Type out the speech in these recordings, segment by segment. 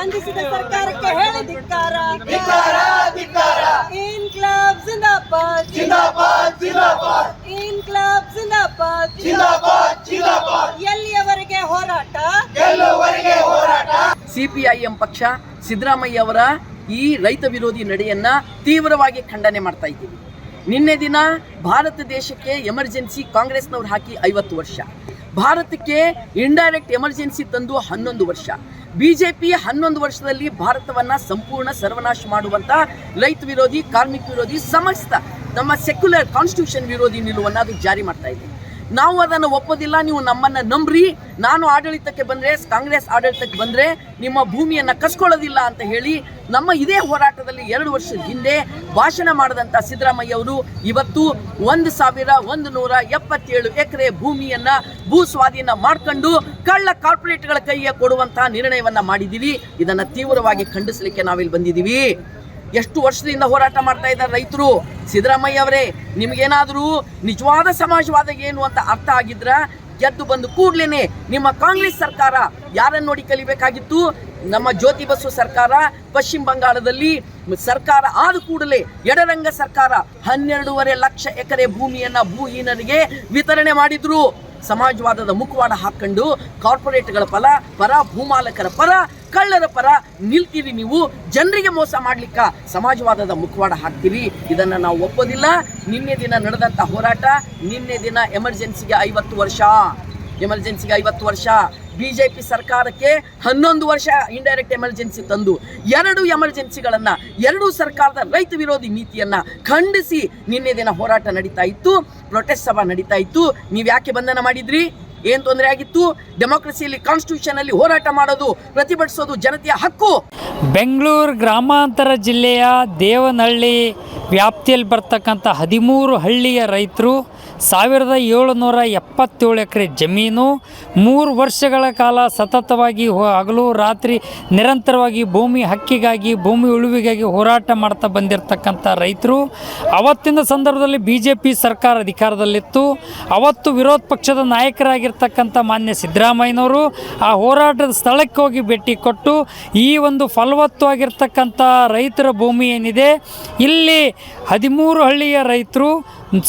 ಬಂಧಿಸಿದ ಸರ್ಕಾರಕ್ಕೆ ಹೇಳಿ ಧಿಕ್ಕಾರ. ಧಿಕ್ಕಾರ ಧಿಕ್ಕಾರ. ಇನ್ಕ್ಲಾಬ್ ಜಿಂದಾಬಾದ್. ಜಿಂದಾಬಾದ್ ಜಿಂದಾಬಾದ್. ಇನ್ಕ್ಲಾಬ್ ಜಿಂದಾಬಾದ್. ಜಿಂದಾಬಾದ್ ಜಿಂದಾಬಾದ್. ಎಲ್ಲಿಯವರೆಗೆ ಹೋರಾಟ? ಎಲ್ಲಿಯವರೆಗೆ ಹೋರಾಟ? ಸಿಪಿಐಎಂ ಪಕ್ಷ ಸಿದ್ದರಾಮಯ್ಯ ಅವರ ಈ ರೈತ ವಿರೋಧಿ ನಡೆಯನ್ನ ತೀವ್ರವಾಗಿ ಖಂಡನೆ ಮಾಡ್ತಾ ಇದ್ದೀವಿ. ನಿನ್ನೆ ದಿನ ಭಾರತ ದೇಶಕ್ಕೆ ಎಮರ್ಜೆನ್ಸಿ ಕಾಂಗ್ರೆಸ್ನವ್ರು ಹಾಕಿ ಐವತ್ತು ವರ್ಷ. ಭಾರತಕ್ಕೆ ಇಂಡೈರೆಕ್ಟ್ ಎಮರ್ಜೆನ್ಸಿ ತಂದು ಹನ್ನೊಂದು ವರ್ಷ. ಬಿಜೆಪಿ ಹನ್ನೊಂದು ವರ್ಷದಲ್ಲಿ ಭಾರತವನ್ನ ಸಂಪೂರ್ಣ ಸರ್ವನಾಶ ಮಾಡುವಂತ ರೈತ ವಿರೋಧಿ, ಕಾರ್ಮಿಕ ವಿರೋಧಿ, ಸಮಸ್ತ ನಮ್ಮ ಸೆಕ್ಯುಲರ್ ಕಾನ್ಸ್ಟಿಟ್ಯೂಷನ್ ವಿರೋಧಿ ನಿಲುವನ್ನು ಅದು ಜಾರಿ ಮಾಡ್ತಾ ಇದೆ. ನಾವು ಅದನ್ನು ಒಪ್ಪೋದಿಲ್ಲ, ನೀವು ನಮ್ಮನ್ನ ನಂಬ್ರಿ. ನಾನು ಆಡಳಿತಕ್ಕೆ ಬಂದ್ರೆ, ಕಾಂಗ್ರೆಸ್ ಆಡಳಿತಕ್ಕೆ ಬಂದ್ರೆ ನಿಮ್ಮ ಭೂಮಿಯನ್ನು ಕಸ್ಕೊಳ್ಳೋದಿಲ್ಲ ಅಂತ ಹೇಳಿ ನಮ್ಮ ಇದೇ ಹೋರಾಟದಲ್ಲಿ ಎರಡು ವರ್ಷದ ಹಿಂದೆ ಭಾಷಣ ಮಾಡಿದಂಥ ಸಿದ್ದರಾಮಯ್ಯ ಅವರು ಇವತ್ತು ಒಂದು ಸಾವಿರ ಒಂದು ನೂರ ಎಪ್ಪತ್ತೇಳು ಎಕರೆ ಭೂಮಿಯನ್ನು ಭೂ ಸ್ವಾಧೀನ ಮಾಡ್ಕೊಂಡು ಕಳ್ಳ ಕಾರ್ಪೊರೇಟ್ಗಳ ಕೈಗೆ ಕೊಡುವಂತಹ ನಿರ್ಣಯವನ್ನ ಮಾಡಿದ್ದೀವಿ. ಇದನ್ನ ತೀವ್ರವಾಗಿ ಖಂಡಿಸಲಿಕ್ಕೆ ನಾವಿಲ್ಲಿ ಬಂದಿದ್ದೀವಿ. ಎಷ್ಟು ವರ್ಷದಿಂದ ಹೋರಾಟ ಮಾಡ್ತಾ ಇದ್ದಾರೆ ರೈತರು? ಸಿದ್ದರಾಮಯ್ಯ ಅವರೇ, ನಿಮಗೇನಾದರೂ ನಿಜವಾದ ಸಮಾಜವಾದ ಏನು ಅಂತ ಅರ್ಥ ಆಗಿದ್ರ? ಗೆದ್ದು ಬಂದು ಕೂಡ್ಲೇನೆ ನಿಮ್ಮ ಕಾಂಗ್ರೆಸ್ ಸರ್ಕಾರ ಯಾರನ್ನು ನೋಡಿ ಕಲಿಬೇಕಾಗಿತ್ತು? ನಮ್ಮ ಜ್ಯೋತಿ ಬಸವ ಸರ್ಕಾರ, ಪಶ್ಚಿಮ ಬಂಗಾಳದಲ್ಲಿ ಸರ್ಕಾರ ಆದ ಕೂಡಲೇ ಎಡರಂಗ ಸರ್ಕಾರ ಹನ್ನೆರಡೂವರೆ ಲಕ್ಷ ಎಕರೆ ಭೂಮಿಯನ್ನ ಭೂಹೀನರಿಗೆ ವಿತರಣೆ ಮಾಡಿದ್ರು. ಸಮಾಜವಾದದ ಮುಖವಾಡ ಹಾಕೊಂಡು ಕಾರ್ಪೊರೇಟ್ಗಳ ಫಲ ಪರ, ಭೂಮಾಲಕರ ಪರ ಕಳ್ಳರ ಪರ ನಿಲ್ತೀರಿ ನೀವು. ಜನರಿಗೆ ಮೋಸ ಮಾಡ್ಲಿಕ್ಕ ಸಮಾಜವಾದದ ಮುಖವಾಡ ಹಾಕ್ತೀರಿ. ಇದನ್ನ ನಾವು ಒಪ್ಪೋದಿಲ್ಲ. ನಿನ್ನೆ ದಿನ ನಡೆದಂಥ ಹೋರಾಟ, ನಿನ್ನೆ ದಿನ ಎಮರ್ಜೆನ್ಸಿಗೆ ಐವತ್ತು ವರ್ಷ. ಎಮರ್ಜೆನ್ಸಿಗೆ ಐವತ್ತು ವರ್ಷ. ಬಿಜೆಪಿ ಸರ್ಕಾರಕ್ಕೆ ಹನ್ನೊಂದು ವರ್ಷ ಇಂಡೈರೆಕ್ಟ್ ಎಮರ್ಜೆನ್ಸಿ ತಂದು ಎರಡು ಎಮರ್ಜೆನ್ಸಿಗಳನ್ನ ಎರಡು ಸರ್ಕಾರದ ರೈತ ವಿರೋಧಿ ನೀತಿಯನ್ನ ಖಂಡಿಸಿ ನಿನ್ನೆ ದಿನ ಹೋರಾಟ ನಡೀತಾ ಇತ್ತು. ಪ್ರೊಟೆಸ್ಟ್ ಸಭಾ ನಡೀತಾ ಇತ್ತು. ನೀವು ಯಾಕೆ ಬಂಧನ ಮಾಡಿದ್ರಿ? ಏನ್ ತೊಂದರೆ ಆಗಿತ್ತು? ಡೆಮೋಕ್ರಸಿಯಲ್ಲಿ ಕಾನ್ಸ್ಟಿಟ್ಯೂಷನ್ ಅಲ್ಲಿ ಹೋರಾಟ ಮಾಡೋದು, ಪ್ರತಿಭಟಿಸೋದು ಜನತೆಯ ಹಕ್ಕು. ಬೆಂಗಳೂರು ಗ್ರಾಮಾಂತರ ಜಿಲ್ಲೆಯ ದೇವನಹಳ್ಳಿ ವ್ಯಾಪ್ತಿಯಲ್ಲಿ ಬರ್ತಕ್ಕಂಥ ಹದಿಮೂರು ಹಳ್ಳಿಯ ರೈತರು ಸಾವಿರದ ಏಳುನೂರ ಎಪ್ಪತ್ತೇಳು ಎಕರೆ ಜಮೀನು, ಮೂರು ವರ್ಷಗಳ ಕಾಲ ಸತತವಾಗಿ ಹಗಲು ರಾತ್ರಿ ನಿರಂತರವಾಗಿ ಭೂಮಿ ಹಕ್ಕಿಗಾಗಿ, ಭೂಮಿ ಉಳುವಿಗಾಗಿ ಹೋರಾಟ ಮಾಡ್ತಾ ಬಂದಿರತಕ್ಕಂಥ ರೈತರು. ಅವತ್ತಿನ ಸಂದರ್ಭದಲ್ಲಿ ಬಿ ಜೆ ಪಿ ಸರ್ಕಾರ ಅಧಿಕಾರದಲ್ಲಿತ್ತು. ಅವತ್ತು ವಿರೋಧ ಪಕ್ಷದ ನಾಯಕರಾಗಿರ್ತಕ್ಕಂಥ ಮಾನ್ಯ ಸಿದ್ದರಾಮಯ್ಯನವರು ಆ ಹೋರಾಟದ ಸ್ಥಳಕ್ಕೆ ಹೋಗಿ ಭೇಟಿ ಕೊಟ್ಟು ಈ ಒಂದು ಫಲವತ್ತವಾಗಿರ್ತಕ್ಕಂಥ ರೈತರ ಭೂಮಿ ಏನಿದೆ, ಇಲ್ಲಿ ಹದಿಮೂರು ಹಳ್ಳಿಯ ರೈತರು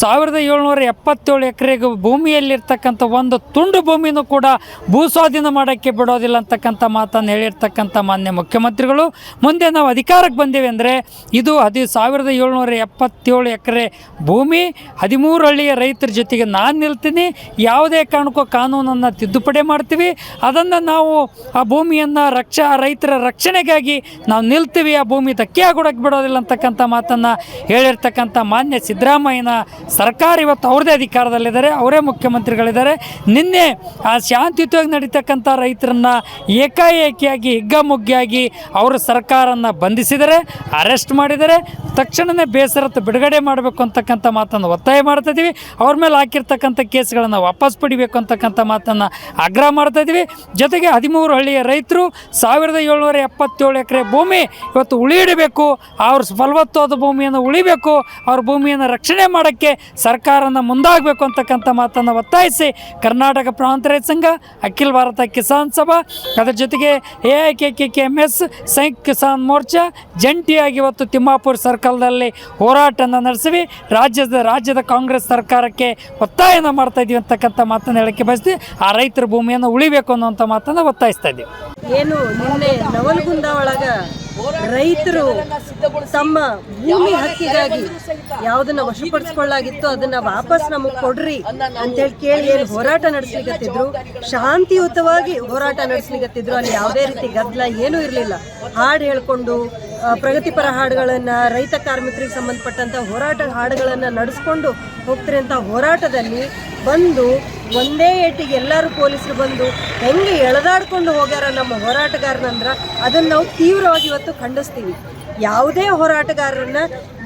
ಸಾವಿರದ ಏಳ್ನೂರ ಎಪ್ಪತ್ತೇಳು ಎಕರೆಗೆ ಭೂಮಿಯಲ್ಲಿರ್ತಕ್ಕಂಥ ಒಂದು ತುಂಡು ಭೂಮಿನೂ ಕೂಡ ಭೂ ಸ್ವಾಧೀನ ಮಾಡೋಕ್ಕೆ ಬಿಡೋದಿಲ್ಲ ಅಂತಕ್ಕಂಥ ಮಾತನ್ನು ಹೇಳಿರ್ತಕ್ಕಂಥ ಮಾನ್ಯ ಮುಖ್ಯಮಂತ್ರಿಗಳು. ಮುಂದೆ ನಾವು ಅಧಿಕಾರಕ್ಕೆ ಬಂದೇವೆ ಅಂದರೆ ಇದು ಹದಿ ಸಾವಿರದ ಏಳ್ನೂರ ಎಪ್ಪತ್ತೇಳು ಎಕರೆ ಭೂಮಿ, ಹದಿಮೂರು ಹಳ್ಳಿಯ ರೈತರ ಜೊತೆಗೆ ನಾನು ನಿಲ್ತೀನಿ, ಯಾವುದೇ ಕಾರಣಕ್ಕೂ ಕಾನೂನನ್ನು ತಿದ್ದುಪಡಿ ಮಾಡ್ತೀವಿ. ಅದನ್ನು ನಾವು ಆ ಭೂಮಿಯನ್ನು ರಕ್ಷ, ರೈತರ ರಕ್ಷಣೆಗಾಗಿ ನಾವು ನಿಲ್ತೀವಿ, ಆ ಭೂಮಿ ಧಕ್ಕೆ ಆಗೋಡಕ್ಕೆ ಬಿಡೋದಿಲ್ಲ ಅಂತಕ್ಕಂಥ ಮಾತನ್ನು ಹೇಳಿರ್ತಕ್ಕಂಥ ಮಾನ್ಯ ಸಿದ್ದರಾಮಯ್ಯನ ಸರ್ಕಾರ ಇವತ್ತು ಅವ್ರದೇ ಅಧಿಕಾರದಲ್ಲಿದ್ದಾರೆ, ಅವರೇ ಮುಖ್ಯಮಂತ್ರಿಗಳಿದ್ದಾರೆ. ನಿನ್ನೆ ಆ ಶಾಂತಿಯುತವಾಗಿ ನಡೀತಕ್ಕಂಥ ರೈತರನ್ನ ಏಕಾಏಕಿಯಾಗಿ, ಹಿಗ್ಗಾಮುಗ್ಗಿಯಾಗಿ ಅವರು ಸರ್ಕಾರನ ಬಂಧಿಸಿದರೆ, ಅರೆಸ್ಟ್ ಮಾಡಿದರೆ ತಕ್ಷಣವೇ ಬೇಸರತ್ತು ಬಿಡುಗಡೆ ಮಾಡಬೇಕು ಅಂತಕ್ಕಂಥ ಮಾತನ್ನು ಒತ್ತಾಯ ಮಾಡ್ತಾ ಇದ್ದೀವಿ. ಅವ್ರ ಮೇಲೆ ಹಾಕಿರ್ತಕ್ಕಂಥ ಕೇಸ್ಗಳನ್ನು ವಾಪಸ್ ಪಡಿಬೇಕು ಅಂತಕ್ಕಂಥ ಮಾತನ್ನು ಆಗ್ರಹ ಮಾಡ್ತಾ ಜೊತೆಗೆ ಹದಿಮೂರು ಹಳ್ಳಿಯ ರೈತರು ಸಾವಿರದ ಏಳ್ನೂರ ಎಪ್ಪತ್ತೇಳು ಎಕರೆ ಭೂಮಿ ಇವತ್ತು ಉಳಿಯಿಡಬೇಕು. ಅವ್ರ ಫಲವತ್ತಾದ ಭೂಮಿಯನ್ನು ಉಳಿಬೇಕು. ಅವ್ರ ಭೂಮಿಯನ್ನು ರಕ್ಷಣೆ ಮಾಡೋಕ್ಕೆ ಸರ್ಕಾರನ ಮುಂದಾಗಬೇಕು ಅಂತಕ್ಕಂಥ ಮಾತನ್ನು ಒತ್ತಾಯಿಸಿ ಕರ್ನಾಟಕ ಪ್ರಾಂತ ರೈತ ಸಂಘ, ಅಖಿಲ ಭಾರತ ಕಿಸಾನ್ ಸಭಾ, ಅದರ ಜೊತೆಗೆ A I K K K M S, ಸಂಯುಕ್ತ ಕಿಸಾನ್ ಮೋರ್ಚಾ, ಜಂಟಿಯಾಗಿ ಇವತ್ತು ತಿಮ್ಮಾಪುರ ಸರ್ಕಲ್ನಲ್ಲಿ ಹೋರಾಟನ ನಡೆಸಿವಿ. ರಾಜ್ಯದ ರಾಜ್ಯದ ಕಾಂಗ್ರೆಸ್ ಸರ್ಕಾರಕ್ಕೆ ಒತ್ತಾಯನ ಮಾಡ್ತಾ ಇದೀವಿ ಅಂತಕ್ಕಂಥ ಮಾತನ್ನು ಹೇಳಕ್ಕೆ ಬಯಸ್ತೀವಿ. ಆ ರೈತರ ಭೂಮಿಯನ್ನು ಉಳಿಬೇಕು ಅನ್ನುವಂಥ ಮಾತನ್ನು ಒತ್ತಾಯಿಸ್ತಾ ಇದ್ದೀವಿ ಏನು ನವಲಗುಂದ ಒಳಗ ರೈತರು ತಮ್ಮ ಭೂಮಿ ಹಕ್ಕಿಗಾಗಿ ಯಾವುದನ್ನ ವಶಪಡಿಸ್ಕೊಳ್ಳಾಗಿತ್ತು ಅದನ್ನ ವಾಪಸ್ ನಮಗ್ ಕೊಡ್ರಿ ಅಂತೇಳಿ ಕೇಳಿ ಏನು ಹೋರಾಟ ನಡೆಸ್ಲಿಕತ್ತಿದ್ರು. ಶಾಂತಿಯುತವಾಗಿ ಹೋರಾಟ ನಡೆಸ್ಲಿಕತ್ತಿದ್ರು. ಅಲ್ಲಿ ಯಾವುದೇ ರೀತಿ ಗದ್ದಲ ಏನೂ ಇರಲಿಲ್ಲ. ಹಾಡು ಹೇಳ್ಕೊಂಡು ಪ್ರಗತಿಪರ ಹಾಡುಗಳನ್ನ ರೈತ ಕಾರ್ಮಿಕರಿಗೆ ಸಂಬಂಧಪಟ್ಟಂತ ಹೋರಾಟ ಹಾಡುಗಳನ್ನ ನಡೆಸ್ಕೊಂಡು ಹೋಗ್ತಾರೆ ಅಂತ ಹೋರಾಟದಲ್ಲಿ ಬಂದು ಒಂದೇ ಏಟಿಗೆ ಎಲ್ಲರೂ ಪೊಲೀಸರು ಬಂದು ಹೆಂಗೆ ಎಳೆದಾಡ್ಕೊಂಡು ಹೋಗ್ಯಾರ ನಮ್ಮ ಹೋರಾಟಗಾರನಂದ್ರ ಅದನ್ನ ನಾವು ತೀವ್ರವಾಗಿ ಇವತ್ತು ಖಂಡಿಸ್ತೀವಿ. ಯಾವುದೇ ಹೋರಾಟಗಾರರನ್ನ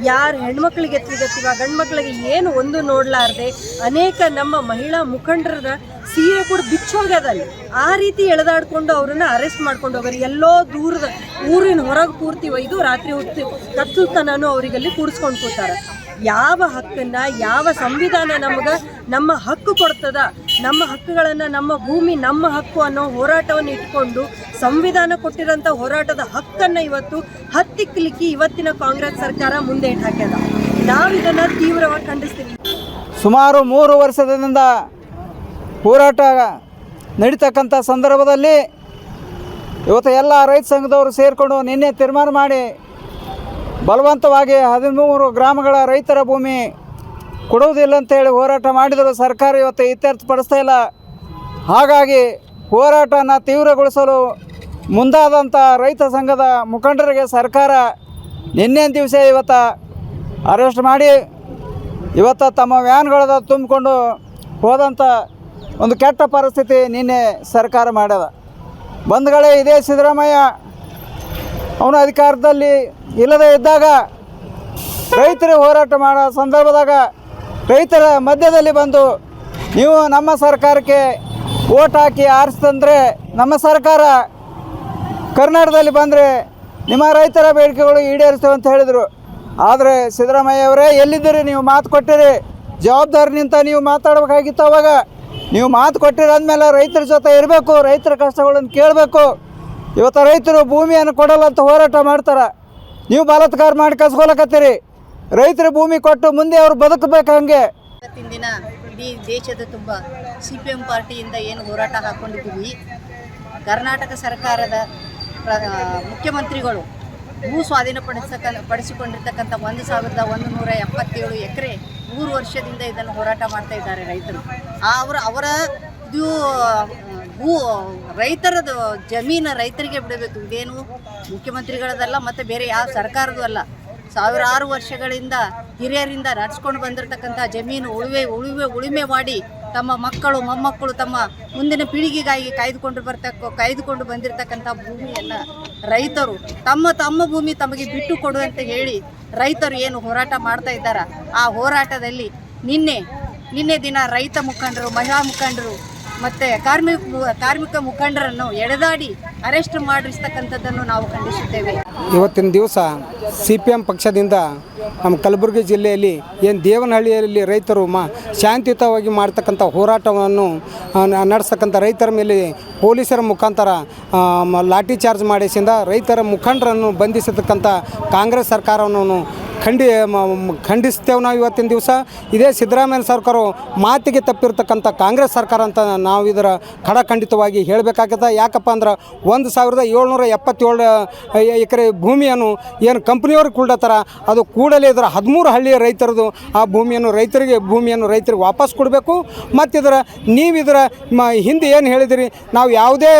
ಯಾರು ಹೆಣ್ಮಕ್ಳಿಗೆ ಎತ್ತಲಿಗತ್ತೀವ ಗಂಡ್ಮಕ್ಳಿಗೆ ಏನು ಒಂದು ನೋಡಲಾರದೆ ಅನೇಕ ನಮ್ಮ ಮಹಿಳಾ ಮುಖಂಡರನ್ನ ಸೀರೆ ಕೂಡ ಬಿಚ್ಚೋಗ್ಯದಲ್ಲಿ ಆ ರೀತಿ ಎಳೆದಾಡ್ಕೊಂಡು ಅವ್ರನ್ನ ಅರೆಸ್ಟ್ ಮಾಡ್ಕೊಂಡು ಹೋಗ್ರಿ ಎಲ್ಲೋ ದೂರದ ಊರಿನ ಹೊರಗೆ ಪೂರ್ತಿ ಒಯ್ದು ರಾತ್ರಿ ಹೊತ್ತು ಕತ್ತಲ್ತನೂ ಅವರಿಗಲ್ಲಿ ಕೂರಿಸ್ಕೊಂಡು ಕೂತಾರ. ಯಾವ ಹಕ್ಕನ್ನು, ಯಾವ ಸಂವಿಧಾನ ನಮಗೆ ನಮ್ಮ ಹಕ್ಕು ಕೊಡ್ತದ, ನಮ್ಮ ಹಕ್ಕುಗಳನ್ನು, ನಮ್ಮ ಭೂಮಿ ನಮ್ಮ ಹಕ್ಕು ಅನ್ನೋ ಹೋರಾಟವನ್ನು ಇಟ್ಕೊಂಡು ಸಂವಿಧಾನ ಕೊಟ್ಟಿರೋಂಥ ಹೋರಾಟದ ಹಕ್ಕನ್ನು ಇವತ್ತು ಹತ್ತಿಕ್ಕಲಿಕ್ಕೆ ಇವತ್ತಿನ ಕಾಂಗ್ರೆಸ್ ಸರ್ಕಾರ ಮುಂದೆ ಹಾಕ್ಯದ ನಾವು ಇದನ್ನು ತೀವ್ರವಾಗಿ ಖಂಡಿಸ್ತೀವಿ. ಸುಮಾರು ಮೂರು ವರ್ಷದಿಂದ ಹೋರಾಟ ನಡೀತಕ್ಕಂಥ ಸಂದರ್ಭದಲ್ಲಿ ಇವತ್ತು ಎಲ್ಲ ರೈತ ಸಂಘದವರು ಸೇರಿಕೊಂಡು ನಿನ್ನೆ ತೀರ್ಮಾನ ಮಾಡಿ ಬಲವಂತವಾಗಿ ಹದಿಮೂರು ಗ್ರಾಮಗಳ ರೈತರ ಭೂಮಿ ಕೊಡುವುದಿಲ್ಲ ಅಂತೇಳಿ ಹೋರಾಟ ಮಾಡಿದರು ಸರ್ಕಾರ ಇವತ್ತು ಇತ್ಯರ್ಥಪಡಿಸ್ತಾ ಇಲ್ಲ. ಹಾಗಾಗಿ ಹೋರಾಟನ ತೀವ್ರಗೊಳಿಸಲು ಮುಂದಾದಂಥ ರೈತ ಸಂಘದ ಮುಖಂಡರಿಗೆ ಸರ್ಕಾರ ನಿನ್ನೆ ದಿವಸ ಇವತ್ತು ಅರೆಸ್ಟ್ ಮಾಡಿ, ಇವತ್ತು ತಮ್ಮ ವ್ಯಾನ್ಗಳದ ತುಂಬಿಕೊಂಡು ಹೋದಂಥ ಒಂದು ಕೆಟ್ಟ ಪರಿಸ್ಥಿತಿ ನಿನ್ನೆ ಸರ್ಕಾರ ಮಾಡ್ಯದ. ಬಂದ್ಗಳೇ ಇದೇ ಸಿದ್ದರಾಮಯ್ಯ, ಅವನ ಅಧಿಕಾರದಲ್ಲಿ ಇಲ್ಲದೇ ಇದ್ದಾಗ ರೈತರು ಹೋರಾಟ ಮಾಡೋ ಸಂದರ್ಭದಾಗ ರೈತರ ಮಧ್ಯದಲ್ಲಿ ಬಂದು ನೀವು ನಮ್ಮ ಸರ್ಕಾರಕ್ಕೆ ಓಟ್ ಹಾಕಿ ಆರಿಸ್ತಂದರೆ ನಮ್ಮ ಸರ್ಕಾರ ಕರ್ನಾಟಕದಲ್ಲಿ ಬಂದರೆ ನಿಮ್ಮ ರೈತರ ಬೇಡಿಕೆಗಳು ಈಡೇರಿಸ್ತೇವೆ ಅಂತ ಹೇಳಿದರು. ಆದರೆ ಸಿದ್ದರಾಮಯ್ಯ ಅವರೇ ಎಲ್ಲಿದ್ದೀರಿ? ನೀವು ಮಾತು ಕೊಟ್ಟಿರಿ. ಜವಾಬ್ದಾರಿ ನಿಂತ ನೀವು ಮಾತಾಡಬೇಕಾಗಿತ್ತು ಅವಾಗ. ನೀವು ಮಾತು ಕೊಟ್ಟಿರಂದಮೇಲೆ ರೈತರ ಜೊತೆ ಇರಬೇಕು, ರೈತರ ಕಷ್ಟಗಳನ್ನು ಕೇಳಬೇಕು. ಇವತ್ತು ರೈತರು ಭೂಮಿಯನ್ನು ಕೊಡಲ್ಲ ಅಂತ ಹೋರಾಟ ಮಾಡ್ತಾರೆ. ನೀವು ಬಲಾತ್ಕಾರ ಮಾಡಿ ಕಸ್ಕೊಳಕತ್ತೀರಿ. ರೈತರ ಭೂಮಿ ಕೊಟ್ಟು ಮುಂದೆ ಅವ್ರು ಬದುಕಬೇಕು ಹಂಗೆ. ಇವತ್ತಿನ ದಿನ ಇಡೀ ದೇಶದ ತುಂಬ ಸಿ ಪಿ ಎಂ ಪಾರ್ಟಿಯಿಂದ ಏನು ಹೋರಾಟ ಹಾಕ್ಕೊಂಡಿದ್ದೀವಿ ಕರ್ನಾಟಕ ಸರ್ಕಾರದ ಮುಖ್ಯಮಂತ್ರಿಗಳು ಭೂ ಸ್ವಾಧೀನಪಡಿಸಕ ಪಡಿಸಿಕೊಂಡಿರ್ತಕ್ಕಂಥ ಒಂದು ಸಾವಿರದ ಒಂದು ನೂರ ಎಪ್ಪತ್ತೇಳು ಎಕರೆ ಮೂರು ವರ್ಷದಿಂದ ಇದನ್ನು ಹೋರಾಟ ಮಾಡ್ತಾ ಇದ್ದಾರೆ ರೈತರು. ಅವರ ಅವರ ಇದು ಭೂ, ರೈತರದು ಜಮೀನು ರೈತರಿಗೆ ಬಿಡಬೇಕು. ಇದೇನು ಮುಖ್ಯಮಂತ್ರಿಗಳದಲ್ಲ ಮತ್ತು ಬೇರೆ ಯಾವ ಸರ್ಕಾರದ್ದು ಅಲ್ಲ. ಸಾವಿರಾರು ವರ್ಷಗಳಿಂದ ಹಿರಿಯರಿಂದ ನಡ್ಸ್ಕೊಂಡು ಬಂದಿರತಕ್ಕಂಥ ಜಮೀನು ಉಳುವೆ ಉಳುವೆ, ಉಳುಮೆ ಮಾಡಿ ತಮ್ಮ ಮಕ್ಕಳು, ಮೊಮ್ಮಕ್ಕಳು ತಮ್ಮ ಮುಂದಿನ ಪೀಳಿಗೆಗಾಗಿ ಕಾಯ್ದುಕೊಂಡು ಬರ್ತಕ್ಕ, ಕಾಯ್ದುಕೊಂಡು ಬಂದಿರತಕ್ಕಂಥ ಭೂಮಿಯನ್ನು ರೈತರು, ತಮ್ಮ ತಮ್ಮ ಭೂಮಿ ತಮಗೆ ಬಿಟ್ಟು ಕೊಡು ಅಂತ ಹೇಳಿ ರೈತರು ಏನು ಹೋರಾಟ ಮಾಡ್ತಾ ಇದ್ದಾರೆ? ಆ ಹೋರಾಟದಲ್ಲಿ ನಿನ್ನೆ ನಿನ್ನೆ ದಿನ ರೈತ ಮುಖಂಡರು, ಮಹಿಳಾ ಮುಖಂಡರು ಮತ್ತು ಕಾರ್ಮಿಕ ಕಾರ್ಮಿಕ ಮುಖಂಡರನ್ನು ಎಡೆದಾಡಿ ಅರೆಸ್ಟ್ ಮಾಡಿಸ್ತಕ್ಕಂಥದ್ದನ್ನು ನಾವು ಖಂಡಿಸುತ್ತೇವೆ. ಇವತ್ತಿನ ದಿವಸ ಸಿ ಪಿ ಎಂ ಪಕ್ಷದಿಂದ ನಮ್ಮ ಕಲಬುರಗಿ ಜಿಲ್ಲೆಯಲ್ಲಿ ಏನು ದೇವನಹಳ್ಳಿಯಲ್ಲಿ ರೈತರು ಮಾ ಶಾಂತಿಯುತವಾಗಿ ಮಾಡ್ತಕ್ಕಂಥ ಹೋರಾಟವನ್ನು ನಡೆಸ್ತಕ್ಕಂಥ ರೈತರ ಮೇಲೆ ಪೊಲೀಸರ ಮುಖಾಂತರ ಲಾಠಿ ಚಾರ್ಜ್ ಮಾಡಿಸಿಂದ ರೈತರ ಮುಖಂಡರನ್ನು ಬಂಧಿಸತಕ್ಕಂಥ ಕಾಂಗ್ರೆಸ್ ಸರ್ಕಾರವನ್ನು ಖಂಡಿ ಖಂಡಿಸ್ತೇವೆ ನಾವು ಇವತ್ತಿನ ದಿವಸ. ಇದೇ ಸಿದ್ದರಾಮಯ್ಯ ಸರ್ಕಾರ ಮಾತಿಗೆ ತಪ್ಪಿರತಕ್ಕಂಥ ಕಾಂಗ್ರೆಸ್ ಸರ್ಕಾರ ಅಂತ ನಾವು ಇದರ ಖಡಖಂಡಿತವಾಗಿ ಹೇಳಬೇಕಾಗತ್ತೆ ಯಾಕಪ್ಪ ಅಂದ್ರೆ ಒಂದು ಸಾವಿರದ ಏಳ್ನೂರ ಎಪ್ಪತ್ತೇಳು ಎಕರೆ ಭೂಮಿಯನ್ನು ಏನು ಕಂಪ್ನಿಯವ್ರು ಕುಳ್ಳತ್ತಾರ ಅದು ಕೂಡಲೇ ಇದರ ಹದಿಮೂರು ಹಳ್ಳಿಯ ರೈತರದು ಆ ಭೂಮಿಯನ್ನು ರೈತರಿಗೆ ಭೂಮಿಯನ್ನು ರೈತರಿಗೆ ವಾಪಸ್ ಕೊಡಬೇಕು. ಮತ್ತು ಇದರ ನೀವು ಇದರ ಹಿಂದೆ ಏನು ಹೇಳಿದಿರಿ, ನಾವು ಯಾವುದೇ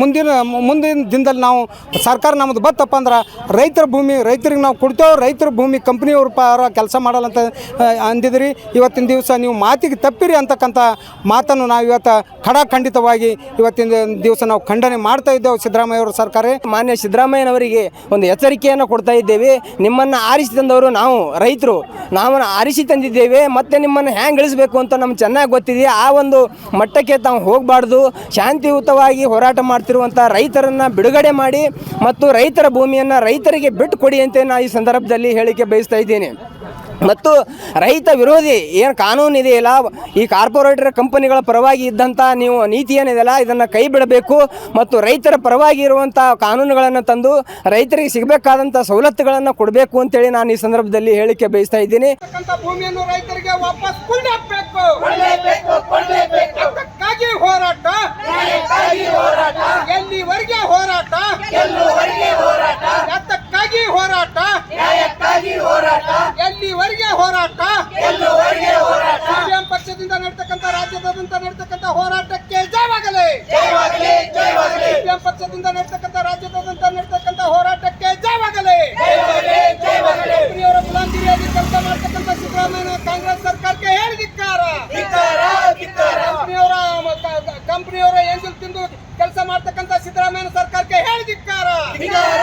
ಮುಂದಿನ ಮುಂದಿನ ದಿನದಲ್ಲಿ ನಾವು ಸರ್ಕಾರ ನಮ್ಮದು ಬತ್ತಪ್ಪ ಅಂದ್ರೆ ರೈತರ ಭೂಮಿ, ರೈತರಿಗೆ ನಾವು ಕೊಡ್ತೇವೆ ರೈತರ ಭೂಮಿ ಕಂಪ್ನಿಯವ್ರ ಪರ ಕೆಲಸ ಮಾಡಲ್ಲ ಅಂತ ಅಂದಿದ್ರಿ ಇವತ್ತಿನ ದಿವಸ ನೀವು ಮಾತಿಗೆ ತಪ್ಪಿರಿ ಅಂತಕ್ಕಂಥ ಮಾತನ್ನು ನಾವು ಇವತ್ತು ಖಡಾಖಂಡಿತವಾಗಿ ಇವತ್ತಿನ ದಿವಸ ನಾವು ಖಂಡನೆ ಮಾಡ್ತಾ ಇದ್ದೇವೆ ಸಿದ್ದರಾಮಯ್ಯ ಅವರ ಸರ್ಕಾರ. ಮಾನ್ಯ ಸಿದ್ದರಾಮಯ್ಯನವರಿಗೆ ಒಂದು ಎಚ್ಚರಿಕೆಯನ್ನು ಕೊಡ್ತಾ ಇದ್ದೇವೆ. ನಿಮ್ಮನ್ನು ಆರಿಸಿ ತಂದವರು ನಾವು ರೈತರು. ನಾವನ್ನು ಆರಿಸಿ ತಂದಿದ್ದೇವೆ. ಮತ್ತೆ ನಿಮ್ಮನ್ನು ಹ್ಯಾಂಗೆ ಇಳಿಸಬೇಕು ಅಂತ ನಮ್ಗೆ ಚೆನ್ನಾಗಿ ಗೊತ್ತಿದೆ ಆ ಒಂದು ಮಟ್ಟಕ್ಕೆ ತಾವು ಹೋಗಬಾರ್ದು. ಶಾಂತಿಯುತವಾಗಿ ಹೋರಾಟ ಮಾಡ್ತಿರುವಂಥ ರೈತರನ್ನು ಬಿಡುಗಡೆ ಮಾಡಿ ಮತ್ತು ರೈತರ ಭೂಮಿಯನ್ನು ರೈತರಿಗೆ ಬಿಟ್ಟು ಕೊಡಿ ಅಂತ ನಾನು ಈ ಸಂದರ್ಭದಲ್ಲಿ ಹೇಳಿಕೆ ಬಯಸ್ತಾ ಇದ್ದೀನಿ. ಮತ್ತು ರೈತ ವಿರೋಧಿ ಏನು ಕಾನೂನು ಇದೆಯಲ್ಲ, ಈ ಕಾರ್ಪೊರೇಟರ್ ಕಂಪನಿಗಳ ಪರವಾಗಿ ಇದ್ದಂಥ ನೀವು ನೀತಿ ಏನಿದೆಯಲ್ಲ, ಇದನ್ನು ಕೈ ಬಿಡಬೇಕು. ಮತ್ತು ರೈತರ ಪರವಾಗಿ ಇರುವಂಥ ಕಾನೂನುಗಳನ್ನು ತಂದು ರೈತರಿಗೆ ಸಿಗಬೇಕಾದಂಥ ಸವಲತ್ತುಗಳನ್ನು ಕೊಡಬೇಕು ಅಂತೇಳಿ ನಾನು ಈ ಸಂದರ್ಭದಲ್ಲಿ ಹೇಳಿಕೆ ಬಯಸ್ತಾ ಇದ್ದೀನಿ. ಭೂಮಿಯನ್ನು ರೈತರಿಗೆ ವಾಪಸ್ ಕೊಳ್ಳಬೇಕು ಕೊಡ್ಲೇಬೇಕು ಕೊಡ್ಲೇಬೇಕು ಅದಕ್ಕಾಗಿ ಹೋರಾಟ ನ್ಯಾಯಕ್ಕಾಗಿ ಹೋರಾಟ ಎಲ್ಲಿವರೆಗೆ ಹೋರಾಟ ಎಲ್ಲುವರೆಗೆ ಹೋರಾಟ ಅದಕ್ಕಾಗಿ ಹೋರಾಟ ನ್ಯಾಯಕ್ಕಾಗಿ ಹೋರಾಟ ಎಲ್ಲಿವರೆಗೆ ಹೋರಾಟ ಎಲ್ಲುವರೆಗೆ ಹೋರಾಟ ಸಿಪಿಎಂ ಪಕ್ಷದಿಂದ ನಡೀತಕ್ಕಂಥ ರಾಜ್ಯದಾದ್ಯಂತ ನಡೀತಕ್ಕಂಥ ಹೋರಾಟಕ್ಕೆ ಜಯವಾಗಲಿ ಜಯವಾಗಲಿ ಜಯವಾಗಲಿ ಸಿಪಿಎಂ ಪಕ್ಷದಿಂದ ನಡೀತಕ್ಕಂಥ ರಾಜ್ಯದಾದ್ಯಂತ ನಡೀತಕ್ಕಂಥ ಹೋರಾಟಕ್ಕೆ ಜಯವಾಗಲಿ ಜಯವಾಗಲಿ ಜಯವಾಗಲಿ ಕಂಪನಿಯವರ ಗುಲಾಮಗಿರಿಯಾಗಿ ಕೆಲಸ ಮಾಡ್ತಕ್ಕಂಥ ಸಿದ್ದರಾಮಯ್ಯ ಕಾಂಗ್ರೆಸ್ ಸರ್ಕಾರಕ್ಕೆ ಹೇಳಿದಿಕ್ಕಾರ ಧಿಕ್ಕಾರ ಧಿಕ್ಕಾರ ಕಂಪನಿಯವರ ಕಂಪನಿಯವರ ಏಂಜಲ್ ತಿಂದು ಕೆಲಸ ಮಾಡ್ತಕ್ಕಂಥ ಸಿದ್ದರಾಮಯ್ಯ ಸರ್ಕಾರಕ್ಕೆ ಹೇಳಿದಿಕ್ಕಾರ ಧಿಕ್ಕಾರ